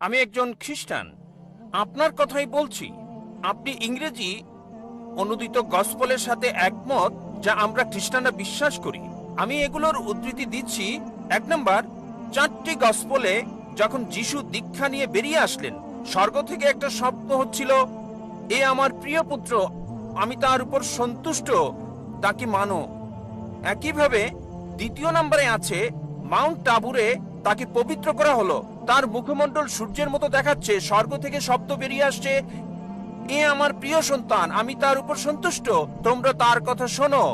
আমি একজন খ্রিস্টান। আপনার কথাই বলছি। আপনি ইংরেজি অনুদিত গসপলের সাথে একমত যা আমরা খ্রিস্টানরা বিশ্বাস করি। আমি এগুলোর উদ্ধৃতি দিচ্ছি এক নম্বর, চারটি গসপলে যখন যিশু দীক্ষা নিয়ে বেরিয়ে আসলেন, স্বর্গ থেকে একটা শব্দ হচ্ছিল, এ আমার প্রিয় পুত্র, আমি তার উপর সন্তুষ্ট, তাকে মানো। একইভাবে দ্বিতীয় নম্বরে আছে, মাউন্ট টাবুরে তাকে পবিত্র করা হলো। তার মুখমণ্ডল সূর্যের মতো দেখাচ্ছে, স্বর্গ থেকে শব্দ বেরিয়ে আসছে। এ আমার প্রিয় সন্তান, আমি তার উপর সন্তুষ্ট, তোমরা তার কথা শোনো।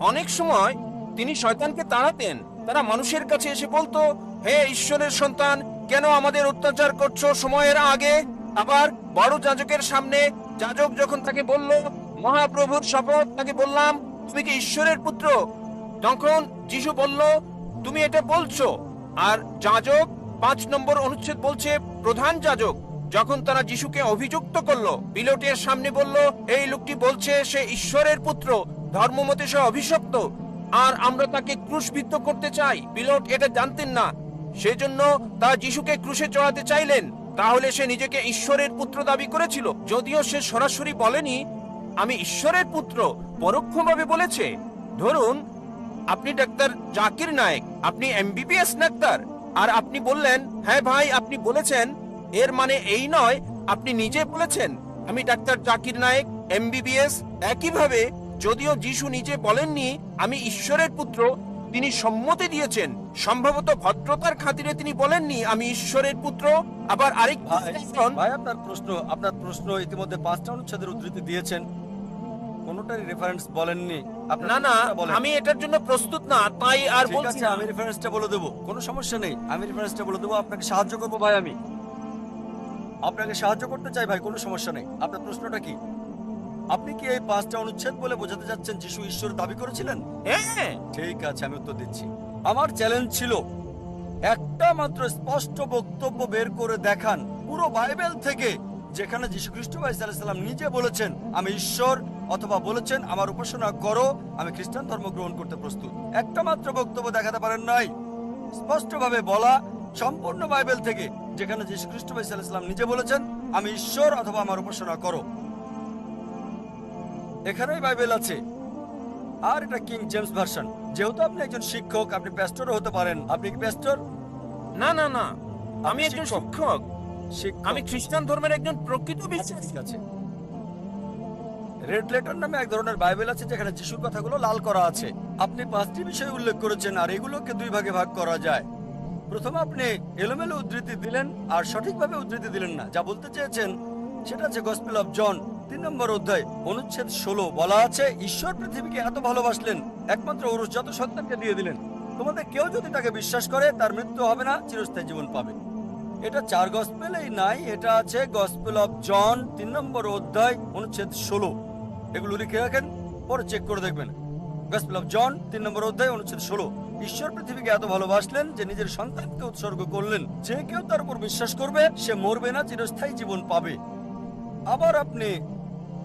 অনেক সময় তিনি শয়তানকে তাড়াতেন, তারা মানুষের কাছে এসে বলতো, হে ঈশ্বরের সন্তান, কেন আমাদের অত্যাচার করছ সময়ের আগে? আবার বড় যাজকের সামনে যাজক যখন তাকে বলল, মহাপ্রভুর শপথ, তাকে বললাম, তুমি কি ঈশ্বরের পুত্র? তখন যিশু বলল, তুমি এটা বলছো। আর যাজক পাঁচ নম্বর অনুচ্ছেদ বলছে, প্রধান যাজক যখন তারা যিশুকে অভিযুক্ত করল, পিলোটের সামনে বলল, এই লোকটি বলছে, সে ঈশ্বরের পুত্র, ধর্মমতে সে অভিশপ্ত। আর আমরা তাকে ক্রুশবিদ্ধ করতে চাই। পিলোট এটা জানতেন না। সেজন্য তা যিশুকে ক্রুশে চড়াতে চাইলেন। তাহলে সে নিজেকে ঈশ্বরের পুত্র দাবি করেছিল। যদিও সে সরাসরি বলেনি, আমি ঈশ্বরের পুত্র পরোক্ষভাবে বলেছে। ধরুন, আপনি ডাক্তার জাকির নায়েক, আপনি এমবিবিএস ডাক্তার। আর আপনি বললেন হ্যাঁ ভাই, আপনি বলেছেন। এর মানে এই নয়, আপনি নিজে বলেছেন। আমি ডাক্তার জাকির নায়েক, এমবিবিএস। একইভাবে, যদিও যিশু নিজে বলেননি, আমি ঈশ্বরের পুত্র, তিনি সম্মতি দিয়েছেন। সম্ভবত ভদ্রতার খাতিরে তিনি বলেননি, আমি ঈশ্বরের পুত্র। আবার আরেক ভাই আপনার প্রশ্ন আপনার প্রশ্ন ইতিমধ্যে পাঁচটা অনুচ্ছেদের উদ্ধৃতি দিয়েছেন। কোনোটারই রেফারেন্স বলেননি। আপনার না না বলেন। আমি এটার জন্য প্রস্তুত না তাই আর ঠিক বলছি আছে না। আমি রেফারেন্সটা বলে দেবো। কোনো সমস্যা নেই আমি রেফারেন্সটা বলে দেবো। আপনাকে সাহায্য করব ভাই আমি। আপনাকে সাহায্য করতে চাই ভাই কোনো সমস্যা নেই। আপনার প্রশ্নটা কি? আপনি কি এই পাঁচটা অনুচ্ছেদ বলে বোঝাতে যাচ্ছেন যিশু ঈশ্বর দাবি করেছিলেন? হ্যাঁ। ঠিক আছে আমি উত্তর দিচ্ছি। আমার চ্যালেঞ্জ ছিল একটা মাত্র স্পষ্ট বক্তব্য বের করে দেখান পুরো বাইবেল থেকে যেখানে যীশু খ্রিস্ট ভাই সাল্লাম নিজে বলেছেন আমি ঈশ্বর অথবা বলেছেন আমার উপাসনা করো আমি খ্রিস্টান ধর্ম গ্রহণ করতে প্রস্তুত। একটা মাত্র বক্তব্য দেখাতে পারেন নাই। স্পষ্টভাবে বলা সম্পূর্ণ বাইবেল থেকে যেখানে যীশু খ্রিস্ট ভাই সাল্লাম নিজে বলেছেন আমি ঈশ্বর অথবা আমার উপাসনা করো। এখানেই বাইবেল আছে। আর এটা কিং জেমস ভার্সন। যেহেতু আপনি একজন শিক্ষক আপনি প্যাস্টরও হতে পারেন। আপনি কি প্যাস্টর? না না না। আমি একজন শিক্ষক। আমি খ্রিস্টান ধর্মের একজন প্রকৃত আচ্ছা, বিশ্বাসী। আছে। রেড লেটার নামে এক ধরনের বাইবেল আছে যেখানে যিশুর কথাগুলো লাল করা আছে। আপনি পাঁচটি বিষয় উল্লেখ করেছেন আর এগুলোকে দুই ভাগে ভাগ করা যায়। প্রথমে আপনি এলোমেলো উদ্ধৃতি দিলেন আর সঠিকভাবে উদ্ধৃতি দিলেন না, যা বলতে চেয়েছেন, সেটা আছে গসপেল অফ জন তিন নম্বর অধ্যায়, অনুচ্ছেদ ষোলো। বলা আছে, ঈশ্বর পৃথিবীকে এত ভালোবাসলেন, একমাত্র যত সন্তানকে দিয়ে দিলেন। তোমাদের কেউ যদি তাকে বিশ্বাস করে, তার মৃত্যু হবে না, চিরস্থায়ী জীবন পাবে। এটা চার গসপেলেই নাই, এটা আছে গসপেল অফ জন তিন নম্বর অধ্যায়, অনুচ্ছেদ ষোলো। এগুলো লিখে রাখেন, পরে চেক করে দেখবেন। গসপেল অফ জন তিন নম্বর অধ্যায়, অনুচ্ছেদ ষোলো। ঈশ্বর পৃথিবীকে এত ভালোবাসলেন যে নিজের সন্তানকে উৎসর্গ করলেন। যে কেউ তার উপর বিশ্বাস করবে, সে মরবে না, চিরস্থায়ী জীবন পাবে। আবার আপনি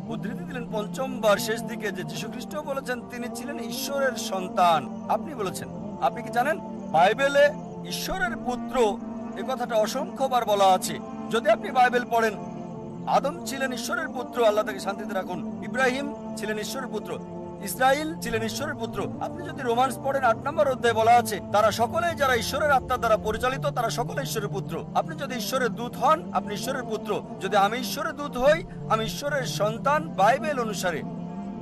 উদ্ধৃতি দিলেন পঞ্চমবার শেষ দিকে যে যীশু খ্রিস্ট বলেছেন, তিনি ছিলেন ঈশ্বরের সন্তান। আপনি বলেছেন। আপনি কি জানেন? বাইবেলে ঈশ্বরের পুত্র, এ কথাটা অসংখ্যবার বলা আছে। যদি আপনি বাইবেল পড়েন আদম ছিলেন ঈশ্বরের পুত্র, আল্লাহ তাকে শান্তিতে রাখুন। ইব্রাহিম ছিলেন ঈশ্বরের পুত্র, ইসরাইল ছিলেন ঈশ্বরের পুত্র। আপনি যদি রোমান্স পড়েন, আট নম্বর অধ্যায়ে বলা আছে, তারা সকলে যারা ঈশ্বরের আত্মার দ্বারা পরিচালিত, তারা সকলে ঈশ্বরের পুত্র। আপনি যদি ঈশ্বরের দূত হন, আপনি ঈশ্বরের পুত্র। যদি আমি ঈশ্বরের দূত হই, আমি ঈশ্বরের সন্তান বাইবেল অনুসারে।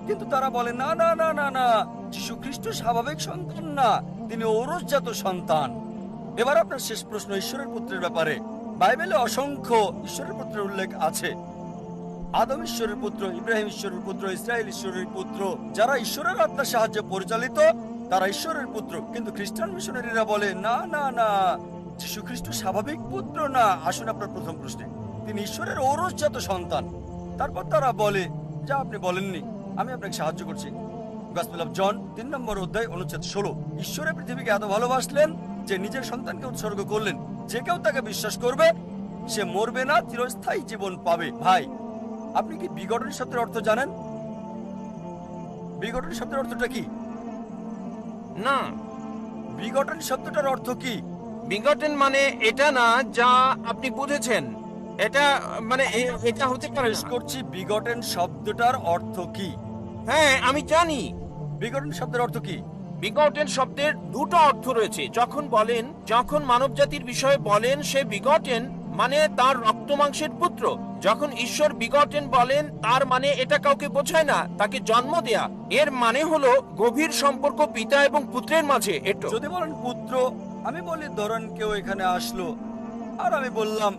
কিন্তু তারা বলে, না না না না না, যীশু খ্রিস্ট স্বাভাবিক সন্তান না, তিনি ঔরসজাত সন্তান। এবার আপনার শেষ প্রশ্ন, ঈশ্বরের পুত্রের ব্যাপারে। বাইবেলে অসংখ্য ঈশ্বরের পুত্রের উল্লেখ আছে। আদম ঈশ্বরের পুত্র, ইব্রাহিম ঈশ্বরের পুত্র, ইসরায়েল ঈশ্বরের পুত্র, যারা ঈশ্বরের আত্মার সাহায্যে পরিচালিত, তারা ঈশ্বরের পুত্র। কিন্তু খ্রিস্টান মিশনারিরা বলে, না না না, যীশু খ্রিস্ট স্বাভাবিক পুত্র না। আসুন আপনার প্রথম প্রশ্নে। তিনি ঈশ্বরের ঔরসজাত সন্তান। তারপর তারা বলে, যা আপনি বলেননি, আমি আপনাকে সাহায্য করছি। জন, তিন নম্বর অধ্যায়, অনুচ্ছেদ ষোলো। ঈশ্বরের পৃথিবীকে এত ভালোবাসলেন যে নিজের সন্তানকে উৎসর্গ করলেন। যে কেউ তাকে বিশ্বাস করবে সে মরবে না চিরস্থায়ী জীবন পাবে। ভাই আপনি কি বিগঠন শব্দের অর্থ জানেন? বিগঠন শব্দের অর্থটা কি? না। বিগঠন শব্দটার অর্থ কি? বিঘটন মানে এটা না যা আপনি বুঝেছেন। এটা মানে এটা হতে পারে করছি বিঘটন শব্দটার অর্থ কি? হ্যাঁ আমি জানি। বিঘটন শব্দের অর্থ কি? বিগটেন শব্দের দুটো অর্থ রয়েছে। যখন বলেন, যখন মানব জাতির বিষয়ে বলেন, সে বিগটেন মানে তার রক্ত মাংসের পুত্র। যখন ঈশ্বর বিগটেন বলেন, তার মানে এটা কাউকে বোঝায় না, তাকে জন্ম দেয়া। এর মানে হলো গভীর সম্পর্ক পিতা এবং পুত্রের মাঝে, এটো। যদি বলেন, পুত্র, আমি বলি ধরেন কেউ এখানে আসলো। আর আমি বললাম,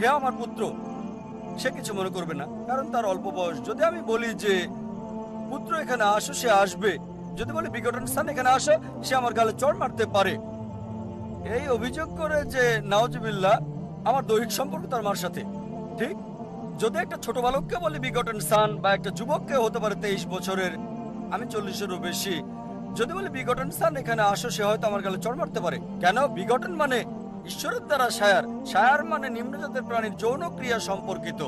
হে আমার পুত্র। সে কিছু মনে করবে না, কারণ তার অল্প বয়স। যদি আমি বলি যে, পুত্র এখানে আসো, সে আসবে। যদি বলি বিঘটন স্থান এখানে আসো, সে আমার গালে চড় মারতে পারে। এই অভিযোগ করে যে নাওজবিল্লা আমার দৈহিক সম্পর্ক তার মার সাথে। ঠিক? যদি একটা ছোট বালককে বলি বিঘটন স্থান বা একটা যুবককে হতে পারে তেইশ বছরের, আমি চল্লিশেরও বেশি। যদি বলি বিঘটন স্থান এখানে আসো, সে হয়তো আমার গালে চড় মারতে পারে। কেন? বিঘটন মানে ঈশ্বরের দ্বারা সায়ার। সায়ার মানে নিম্নজাতের প্রাণীর যৌন ক্রিয়া সম্পর্কিত।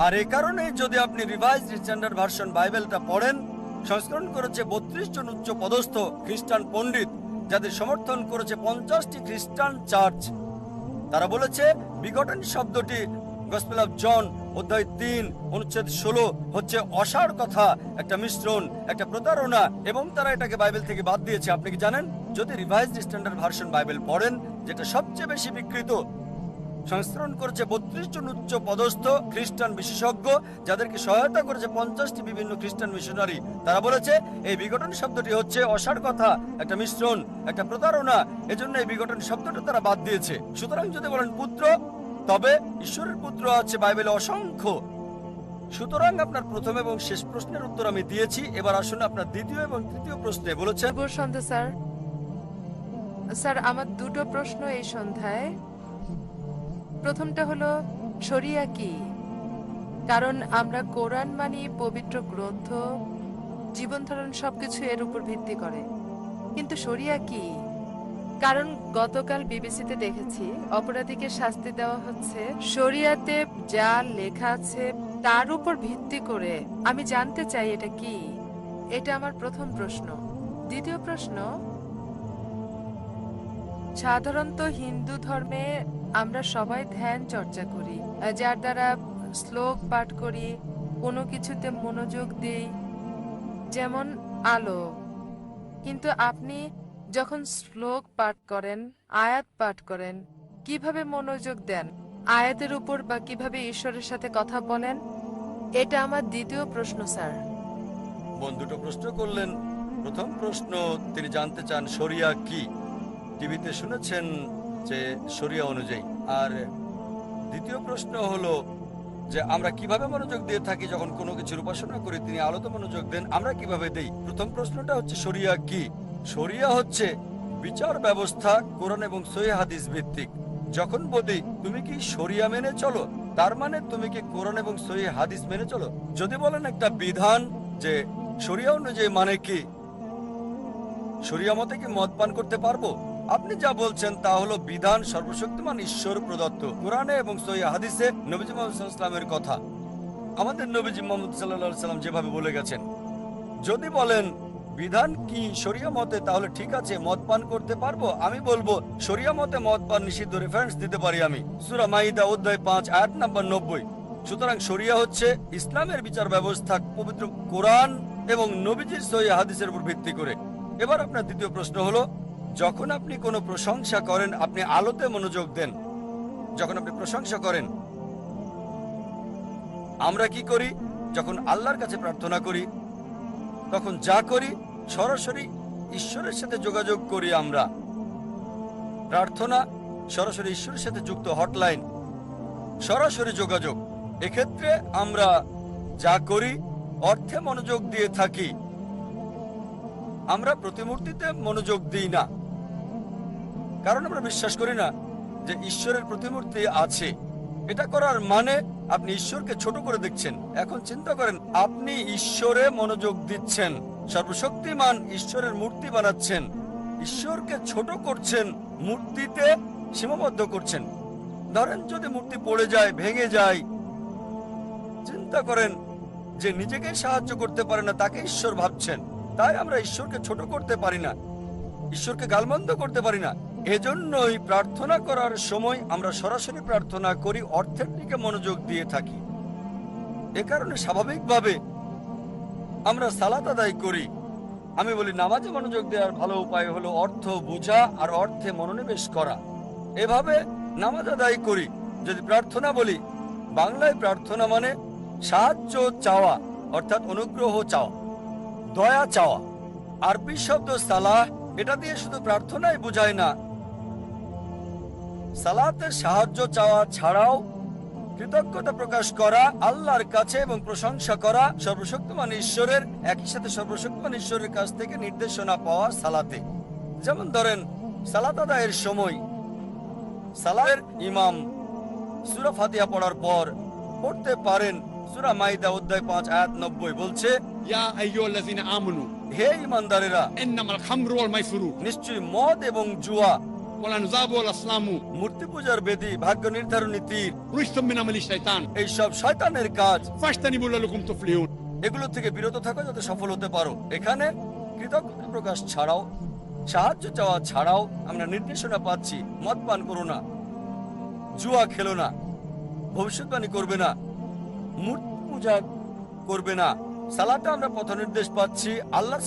আর এ কারণে যদি আপনি রিভাইজ স্ট্যান্ডার্ড ভার্সন বাইবেলটা পড়েন সংস্করণ করেছে বত্রিশ জন উচ্চ পদস্থ খ্রিস্টান পণ্ডিত, যাদের সমর্থন করেছে পঞ্চাশটি খ্রিস্টান চার্চ। তারা বলেছে, বিঘটন শব্দটি গসপেল অফ জন অধ্যায় তিন, অনুচ্ছেদ ষোলো হচ্ছে অসার কথা, একটা মিশ্রণ, একটা প্রতারণা, এবং তারা এটাকে বাইবেল থেকে বাদ দিয়েছে। আপনি কি জানেন? যদি রিভাইজ স্ট্যান্ডার্ড ভার্সন বাইবেল পড়েন, যেটা সবচেয়ে বেশি বিকৃত সংস্করণ করেছে বত্রিশ জন উচ্চ পদস্থ খ্রিস্টান বিশেষজ্ঞ, যাদেরকে সহায়তা করেছে পঞ্চাশটি বিভিন্ন খ্রিস্টান মিশনারি। তারা বলেছে, এই বিঘটন শব্দটি হচ্ছে অসার কথা, একটা মিশ্রণ, একটা প্রতারণা, এজন্য এই বিঘটন শব্দটা তারা বাদ দিয়েছে। সুতরাং যদি বলেন পুত্র, তবে ঈশ্বরের পুত্র আছে বাইবেলে অসংখ্য। সুতরাং আপনার প্রথম এবং শেষ প্রশ্নের উত্তর আমি দিয়েছি, এবার আসুন আপনার দ্বিতীয় এবং তৃতীয় প্রশ্নে বলেছেন স্যার স্যার, আমার দুটো প্রশ্ন এই সন্ধ্যায়। প্রথমটা হলো, শরিয়া কি? কারণ আমরা কোরআন মানি, পবিত্র গ্রন্থ, জীবন ধারণ সবকিছু এর উপর ভিত্তি করে। কিন্তু শরিয়া কি? কারণ গতকাল বিবিসিতে দেখেছি, অপরাধীকে শাস্তি দেওয়া হচ্ছে শরিয়াতে যা লেখা আছে তার উপর ভিত্তি করে। আমি জানতে চাই এটা কি? এটা আমার প্রথম প্রশ্ন। দ্বিতীয় প্রশ্ন, সাধারণত হিন্দু ধর্মে আমরা সবাই ধ্যান চর্চা করি, যার দ্বারা শ্লোক পাঠ করি, কোনো কিছুতে মনোযোগ দিই, যেমন আলো। কিন্তু আপনি যখন শ্লোক পাঠ করেন, আয়াত পাঠ করেন, কীভাবে মনোযোগ দেন? আয়াতের উপর বা কীভাবে ঈশ্বরের সাথে কথা বলেন? এটা আমার দ্বিতীয় প্রশ্ন, স্যার। বন্ধুটো প্রশ্ন করলেন। প্রথম প্রশ্ন, তিনি জানতে চান শরিয়া কি? টিভিতে শুনেছেন যে শরিয়া অনুযায়ী। আর দ্বিতীয় প্রশ্ন হলো যে আমরা কীভাবে মনোযোগ দিয়ে থাকি যখন কোনো কিছুর উপাসনা করি, তিনি আলোতে মনোযোগ দেন, আমরা কীভাবে দেই? প্রথম প্রশ্নটা হচ্ছে শরিয়া কি? শরিয়া হচ্ছে বিচার ব্যবস্থা, কোরআন এবং সহি হাদিস ভিত্তিক। যখন বলি, তুমি কি শরিয়া মেনে চলো? তার মানে তুমি কি কোরআন এবং সহি হাদিস মেনে চলো? যদি বলেন একটা বিধান যে শরিয়া অনুযায়ী মানে কি? শরিয়া মতে কি মদ পান করতে পারব? আপনি যা বলছেন তা হলো বিধান সর্বশক্তিমান ঈশ্বর প্রদত্ত কোরআনে এবং সহি হাদিসে নবীজি মোহাম্মদ সাল্লামের কথা। আমাদের নবীজি মোহাম্মদ সাল্লাম যেভাবে বলে গেছেন, যদি বলেন, বিধান কি শরিয়া মতে, তাহলে ঠিক আছে, মদ পান করতে পারব, আমি বলব, শরিয়া মতে মদ পান নিষিদ্ধ রেফারেন্স দিতে পারি আমি। সুরা মাইদা অধ্যায় পাঁচ, আয়াত নাম্বার নব্বই। সুতরাং শরিয়া হচ্ছে ইসলামের বিচার ব্যবস্থা পবিত্র কোরআন এবং নবীজির সহি হাদিসের উপর ভিত্তি করে। এবার আপনার দ্বিতীয় প্রশ্ন হলো যখন আপনি কোনো প্রশংসা করেন, আপনি আলোতে মনোযোগ দেন। যখন আপনি প্রশংসা করেন, আমরা কি করি? যখন আল্লাহর কাছে প্রার্থনা করি, তখন যা করি, সরাসরি ঈশ্বরের সাথে যোগাযোগ করি আমরা। প্রার্থনা সরাসরি ঈশ্বরের সাথে যুক্ত হটলাইন, সরাসরি যোগাযোগ। এক্ষেত্রে আমরা যা করি, অর্থে মনোযোগ দিয়ে থাকি। আমরা প্রতিমূর্তিতে মনোযোগ দিই না। কারণ আমরা বিশ্বাস করি না যে ঈশ্বরের প্রতিমূর্তি আছে। এটা করার মানে আপনি ঈশ্বরকে ছোট করে দেখছেন। এখন চিন্তা করেন, আপনি ঈশ্বরে মনোযোগ দিচ্ছেন। সর্বশক্তিমান ঈশ্বরের মূর্তি বানাচ্ছেন। ঈশ্বরকে ছোট করছেন, মূর্তিতে সীমাবদ্ধ করছেন। ধরেন যদি মূর্তি পড়ে যায়, ভেঙে যায়, চিন্তা করেন যে নিজেকে সাহায্য করতে পারে না, তাকে ঈশ্বর ভাবছেন। তাই আমরা ঈশ্বরকে ছোট করতে পারি না। ঈশ্বরকে গালমন্দ করতে পারি না। এজন্যই প্রার্থনা করার সময় আমরা সরাসরি প্রার্থনা করি, অর্থের দিকে মনোযোগ দিয়ে থাকি। এ কারণে স্বাভাবিকভাবে আমরা সালাত আদায় করি। আমি বলি, নামাজে মনোযোগ দেওয়ার ভালো উপায় হলো অর্থ বোঝা আর অর্থে মনোনিবেশ করা। এভাবে নামাজ আদায় করি। যদি প্রার্থনা বলি, বাংলায় প্রার্থনা মানে সাহায্য চাওয়া, অর্থাৎ অনুগ্রহ চাওয়া, দয়া চাওয়া। আরবি শব্দ সালাহ, এটা দিয়ে শুধু প্রার্থনাই বোঝায় না সালাতের সাহায্য চাওয়া ছাড়াও কৃতজ্ঞতা প্রকাশ করা আল্লাহর কাছে এবং প্রশংসা করা সর্বশক্তিমান ঈশ্বরের একই সাথে সর্বশক্তিমান ঈশ্বরের কাছ থেকে নির্দেশনা পাওয়া সালাতে। যেমন ধরেন সালাত আদায়ের সময় সালাতের ইমাম সুরা ফাতিয়া পড়ার পর পড়তে পারেন। সুরা মাইদা অধ্যায় পাঁচ আয়াত নব্বই বলছে হে ইমানদারেরা নিশ্চয় মদ এবং জুয়া ভাগ্য নির্ধারণী শয়তানের কাজ। এগুলো থেকে বিরত থাকো যাতে সফল হতে পারো। এখানে কৃতজ্ঞ প্রকাশ ছাড়াও সাহায্য চাওয়া ছাড়াও আমরা নির্দেশনা পাচ্ছি। মদ পান করো না জুয়া খেলো না ভবিষ্যৎবাণী করবে না মূর্তি পূজা করবে না। সালাটা আমরা পথ নির্দেশ পাচ্ছি আল্লাহ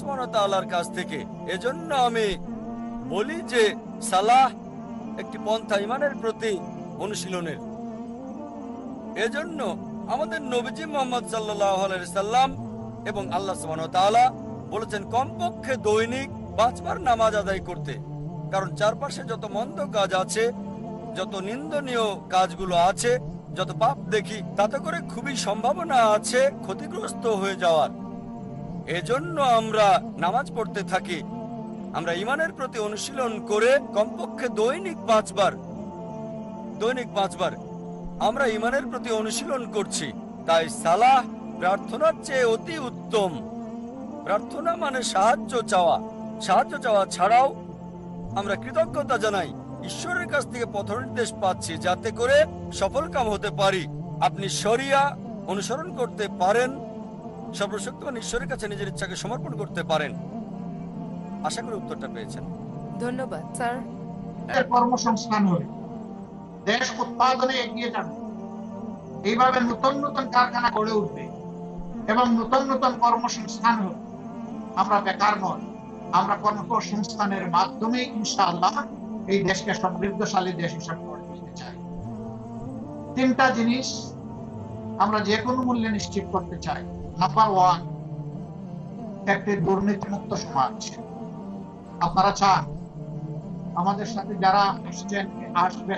কাছ থেকে। এজন্য আমি বলি যে সালাহ একটি পন্থা ইমানের প্রতি অনুশীলনের। এজন্য আমাদের নবীজি মোহাম্মদ সাল্লাহ সাল্লাম এবং আল্লাহ বলেছেন, কমপক্ষে দৈনিক পাঁচবার নামাজ আদায় করতে। কারণ চারপাশে যত মন্দ কাজ আছে, যত নিন্দনীয় কাজগুলো আছে, যত পাপ দেখি, তাতে করে খুবই সম্ভাবনা আছে ক্ষতিগ্রস্ত হয়ে যাওয়ার। এজন্য আমরা নামাজ পড়তে থাকি আমরা ইমানের প্রতি অনুশীলন করে কমপক্ষে দৈনিক পাঁচবার দৈনিক পাঁচবার আমরা ইমানের প্রতি অনুশীলন করছি। তাই সালাহ প্রার্থনার চেয়ে অতি উত্তম। প্রার্থনা মানে সাহায্য চাওয়া। সাহায্য চাওয়া ছাড়াও আমরা কৃতজ্ঞতা জানাই। ঈশ্বরের কাছ থেকে পথনির্দেশ পাচ্ছি যাতে করে সফল কাম হতে পারি। আপনি শরিয়া অনুসরণ করতে পারেন। সর্বশক্তিমান ঈশ্বরের কাছে নিজের ইচ্ছাকে সমর্পণ করতে পারেন। আশা করি উত্তরটা পেয়েছেন। ধন্যবাদ স্যার। কর্মসংস্থান হবে। দেশ উৎপাদনে এগিয়ে যাবে। এইভাবে নতুন নতুন কারখানা গড়ে উঠবে এবং নতুন নতুন কর্মসংস্থান হবে। আমরা বেকার নয় আমরা কর্মসংস্থানের মাধ্যমে ইনশাআল্লাহ এই দেশকে সমৃদ্ধশালী দেশ হিসাবে গড়ে তুলতে চাই। তিনটা জিনিস আমরা যে কোনো মূল্যে নিশ্চিত করতে চাই। নাম্বার ওয়ান একটি দুর্নীতিমুক্ত সমাজ। আপনারা চান আমাদের সাথে যারা আসছেন, আসবে,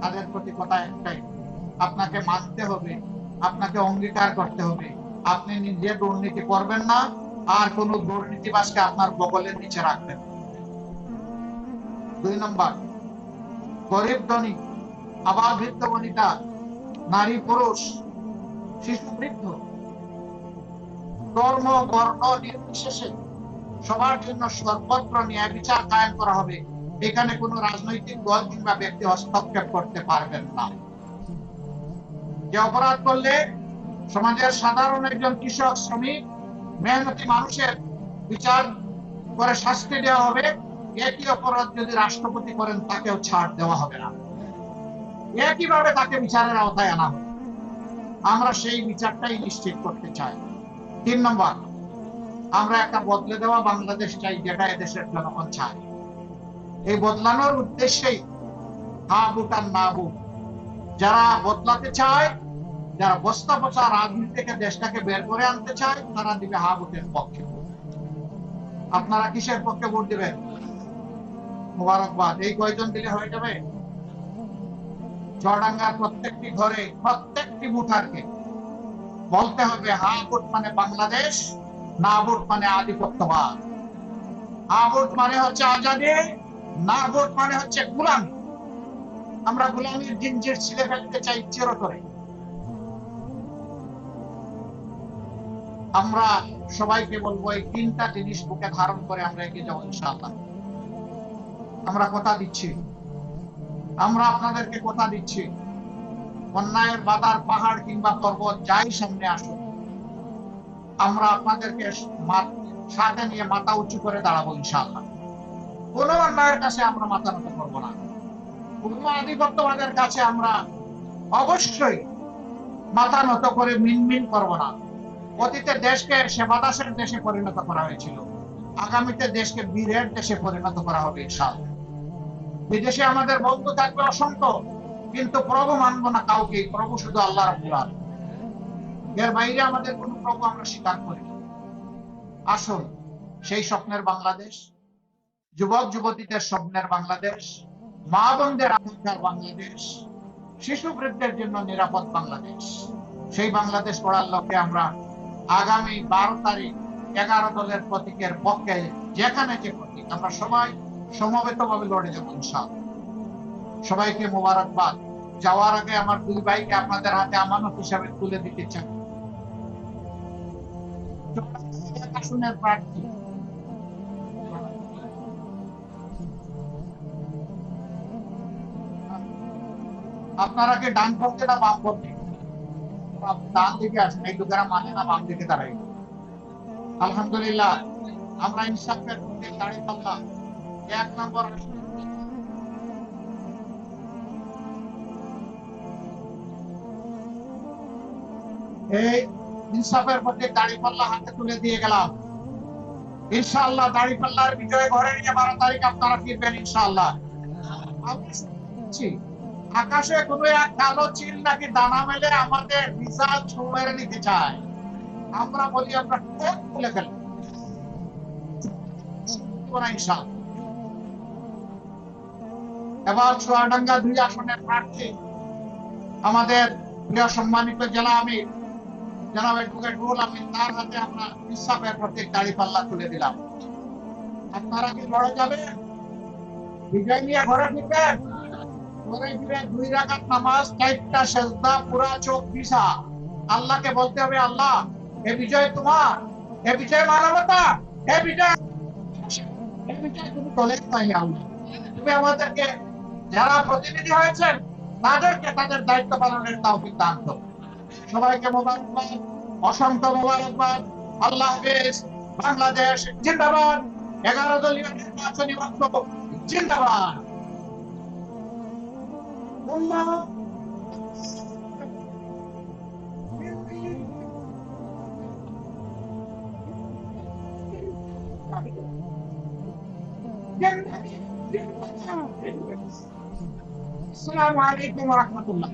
তাদের প্রতি কথা একটাই, আপনাকে মানতে হবে, আপনাকে অঙ্গীকার করতে হবে। আপনি নিজে দুর্নীতি করবেন না, আর কোন দুর্নীতিবাসকে আপনার বগলের নিচে রাখবেন দুই নম্বর, গরিব ধনী আবার বৃদ্ধ বনিতা, নারী পুরুষ, শিশু বৃদ্ধ, ধর্ম, বর্ণ নির্বিশেষে সবার জন্য সর্বত্র ন্যায় বিচার কায়েম করা হবে। এখানে কোনো রাজনৈতিক দল কিংবা ব্যক্তি হস্তক্ষেপ করতে পারবেন না। যে অপরাধ করলে সমাজের সাধারণ একজন কৃষক, শ্রমিক, মেহনতি মানুষের বিচার করে শাস্তি দেওয়া হবে। একই অপরাধ যদি রাষ্ট্রপতি করেন, তাকেও ছাড় দেওয়া হবে না। একইভাবে তাকে বিচারের আওতায় আনা আমরা সেই বিচারটাই নিশ্চিত করতে চাই। তিন নম্বর আমরা একটা বদলে দেওয়া বাংলাদেশ চাই, যেটা এদেশের জনগণ চায়। এই বদলানোর উদ্দেশ্যেই হা বুট না বুট যারা বদলাতে চায়, যারা বস্তা পচা রাজনীতি থেকে দেশটাকে বের করে আনতে চায়, তারা দিবে হা বুটের পক্ষে আপনারা কিসের পক্ষে ভোট দিবেন? মোবারকবাদ। এই কয়জন দিলে হয়ে যাবে? চড়াঙ্গার প্রত্যেকটি ঘরে প্রত্যেকটি ভোটারকে বলতে হবে, হা ভোট মানে বাংলাদেশ। মানে আধিপত্যবাদ মানে। হচ্ছে মানে হচ্ছে গুলাম। আমরা গুলামির ছিঁড়ে ফেলতে চাই আমরা সবাইকে বলব, এই তিনটা জিনিস বুকে ধারণ করে আমরা এগিয়ে যাব ইনশাআল্লাহ। আমরা কথা দিচ্ছি। আমরা আপনাদেরকে কথা দিচ্ছি। অন্যায়ের বাধার পাহাড় কিংবা পর্বত যাই সামনে আসুক আমরা আপনাদেরকে সাথে নিয়ে মাথা উঁচু করে দাঁড়াবো ইনশাআল্লাহ। কোন অন্যায়ের কাছে আমরা মাথা নত করব না। কোন আধিপত্যবাদের কাছে আমরা অবশ্যই মাথা নত করে মিনমিন করব না। অতীতে দেশকে সেবাদাসের দেশে পরিণত করা হয়েছিল। আগামীতে দেশকে বীরের দেশে পরিণত করা হবে ইনশাআল্লাহ। বিদেশে আমাদের বন্ধু থাকবে অসংখ্য, কিন্তু প্রভু মানবো না কাউকে প্রভু শুধু আল্লাহ রাব্বুল আলামিন। এর বাইরে আমাদের কোন প্রভু আমরা স্বীকার করি। আসুন, সেই স্বপ্নের বাংলাদেশ, যুবক, যুবতীদের স্বপ্নের বাংলাদেশ, মা বোনদের আকাঙ্ক্ষার বাংলাদেশ, শিশু বৃদ্ধের জন্য নিরাপদ বাংলাদেশ। সেই বাংলাদেশ গড়ার লক্ষ্যে আমরা আগামী বারো তারিখ এগারো দলের প্রতীকের পক্ষে যেখানে যে প্রতীক, আমরা সবাই সমবেত ভাবে লড়ে যাব ইনশাআল্লাহ। সবাইকে মোবারকবাদ। যাওয়ার আগে আমার দুই ভাইকে আপনাদের হাতে আমানত হিসাবে তুলে দিতে চাই। আসনের প্রার্থী আপনারা কি ডান পক্ষে না বাম পক্ষে? ডান দিকে আসেন, এই লোকেরা মানে না বাম দিকে দাঁড়াই আলহামদুলিল্লাহ, আমরা ইনসাফের মধ্যে দাঁড়িয়ে পাল্লা এক নম্বর এই ইনসাফের মধ্যে দাড়ি পাল্লা হাতে তুলে দিয়ে গেলাম। ইনশাআল্লাহ দাড়ি পাল্লার বিজয় ঘরে নিয়ে বারো তারিখ আপনারা ফিরবেন ইনশাআল্লাহ। আকাশে কোনো এক কালো চিল নাকি দানা মেলে আমাদের ভিসা ছুঁড়ে নিতে চায়। আমরা বলি, আমরা ঠোঁট খুলে ফেলি এবার চুয়াডাঙ্গা দুই আসনের প্রার্থী, আমাদের প্রিয় সম্মানিত জেলা আমির তার হাতে আমরা প্রত্যেক পাল্লা তুলে দিলাম। আপনারা কি যাবেন বিজয় নিয়ে ঘরে ফিরবেন ঘরে ফিরে দুই নামাজ, চারটা সেজদা, পুরা চোখ আল্লাহকে বলতে হবে, আল্লাহ এ বিজয় তোমার এ বিজয় মানবতা এ বিজয়। এ বিজয়, তুমি তুমি আমাদেরকে যারা প্রতিনিধি হয়েছেন, তাদেরকে তাদের দায়িত্ব পালনের তাও করো। সবাইকে মোবারকবাদ অসংখ্য মোবারকবাদ আল্লাহ হাফেজ বাংলাদেশ জিন্দাবাদ এগারো দলীয় নির্বাচনী বক্তব্য জিন্দাবাদ আল্লাহ السلام عليكم ورحمة الله